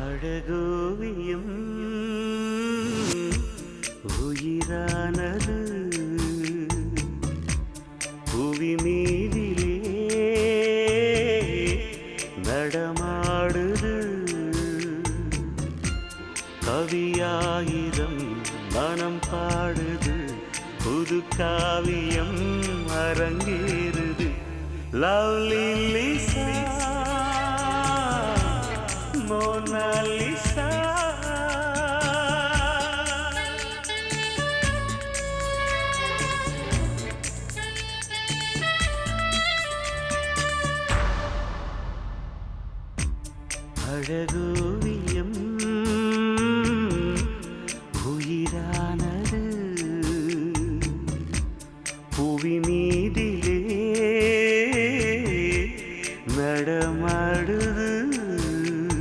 அழகோவியம் உயிரானது. புவி மீதிலே நடமாடுது. கவியாயிரம் மனம் பாடுது. புது காவியம் அரங்கேறுது. Lovely Lisa മോനാലിസ അഴകൂവിയും ഉയരാനത് പുവിമീതിലേ നടമാടുത്